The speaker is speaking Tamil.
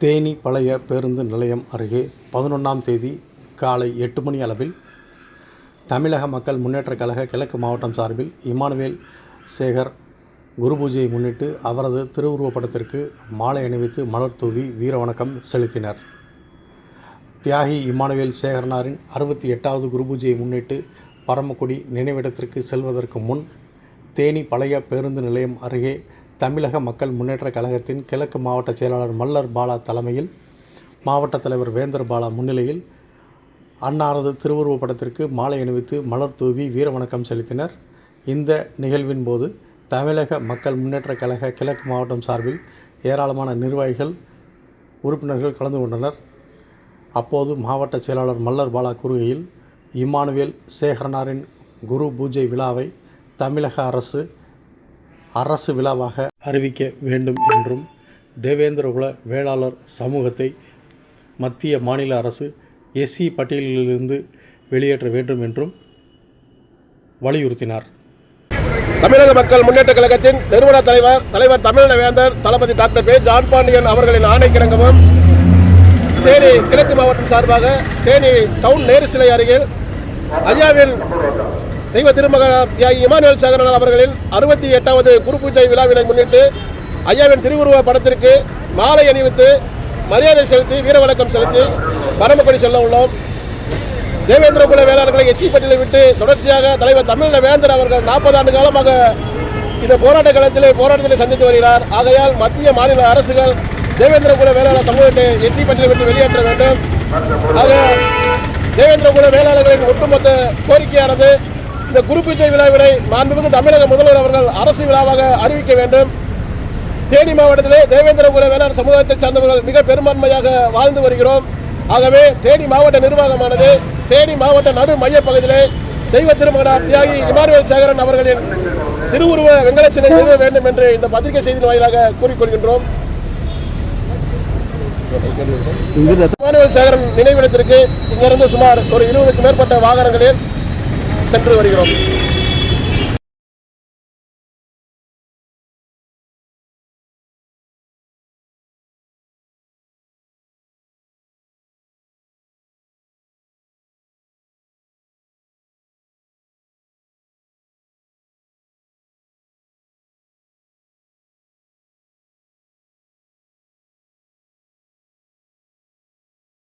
தேனி பழைய பேருந்து நிலையம் அருகே பதினொன்றாம் தேதி காலை எட்டு மணி அளவில் தமிழக மக்கள் முன்னேற்றக் கழக கிழக்கு மாவட்டம் சார்பில் இமானுவேல் சேகர் குரு பூஜையை முன்னிட்டு அவரது திருவுருவப்படத்திற்கு மாலை அணிவித்து மலர் தூவி வீர வணக்கம் செலுத்தினர். தியாகி இமானுவேல் சேகரனாரின் அறுபத்தி எட்டாவது குரு பூஜையை முன்னிட்டு பரமக்குடி நினைவிடத்திற்கு செல்வதற்கு முன் தேனி பழைய பேருந்து நிலையம் அருகே தமிழக மக்கள் முன்னேற்ற கழகத்தின் கிழக்கு மாவட்ட செயலாளர் மல்லர் பாலா தலைமையில் மாவட்ட தலைவர் வேந்தர் பாலா முன்னிலையில் அன்னாரது திருவுருவப் படத்திற்கு மாலை அணிவித்து மலர் தூவி வீர வணக்கம் செலுத்தினர். இந்த நிகழ்வின் போது தமிழக மக்கள் முன்னேற்ற கழக கிழக்கு மாவட்டம் சார்பில் ஏராளமான நிர்வாகிகள் உறுப்பினர்கள் கலந்து கொண்டனர். அப்போது மாவட்ட செயலாளர் மல்லர் பாலா கூறுகையில் இம்மானுவேல் சேகரனாரின் குரு பூஜை விழாவை தமிழக அரசு அரசு விழாவாக அறிவிக்க வேண்டும் என்றும் தேவேந்திரகுல வேளாளர் சமூகத்தை மத்திய மாநில அரசு எஸ்சி பட்டியலிலிருந்து வெளியேற்ற வேண்டும் என்றும் வலியுறுத்தினார். தமிழக மக்கள் முன்னேற்ற கழகத்தின் நிறுவன தலைவர் தலைவர் தமிழக வேந்தர் தளபதி டாக்டர் பே ஜான் பாண்டியன் அவர்களின் ஆணைக்கிணங்கவும் தேனி கிழக்கு மாவட்டம் சார்பாக தேனி டவுன் நேரு சிலை அருகில் ஐயாவின் தெய்வ திருமகனார் தியாகி இமானுவேல் சேகரன் அவர்களின் அறுபத்தி எட்டாவது குரு பூஜை விழாவினை முன்னிட்டு ஐயாவின் திருவுருவ படத்திற்கு மாலை அணிவித்து மரியாதை செலுத்தி வீர வணக்கம் செலுத்தி பரமக்குடி செல்ல உள்ளோம். தேவேந்திர குல வேளாளர்களை எஸ்சி பட்டியலை விட்டு தொடர்ச்சியாக தலைவர் தமிழக வேந்தர் அவர்கள் நாற்பது ஆண்டு காலமாக இந்த போராட்ட களத்திலே போராட்டத்திலே சந்தித்து வருகிறார். ஆகையால் மத்திய மாநில அரசுகள் தேவேந்திர குல வேளாளர் சமூகத்தை எஸ்சி பட்டியலை விட்டு வெளியேற்ற வேண்டும். ஆக தேவேந்திர குல வேளாளர்களின் ஒட்டுமொத்த கோரிக்கையானது இந்த குரு பூஜை விழாவினை மாண்புமிகு தமிழக முதல்வர் அவர்கள் அரசு விழாவாக அறிவிக்க வேண்டும். தேனி மாவட்டத்திலே தேவேந்திரபுர வேளாண் சமுதாயத்தை சார்ந்தவர்கள் மிக பெரும்பான்மையாக வாழ்ந்து வருகிறோம். ஆகவே தேனி மாவட்ட நிர்வாகமானது தேனி மாவட்ட நடு மைய பகுதியிலே தெய்வ திருமகனார் தியாகி இமானுவேல் சேகரன் அவர்களின் திருவுருவ வெங்கல நிறுவ வேண்டும் என்று இந்த பத்திரிகை செய்தியின் வாயிலாக கூறிக்கொள்கின்றோம். இமானுவேல் சேகரன் நினைவிடத்திற்கு இங்கிருந்து சுமார் ஒரு இருபதுக்கு மேற்பட்ட வாகனங்களில் சென்று வருகிறோம்.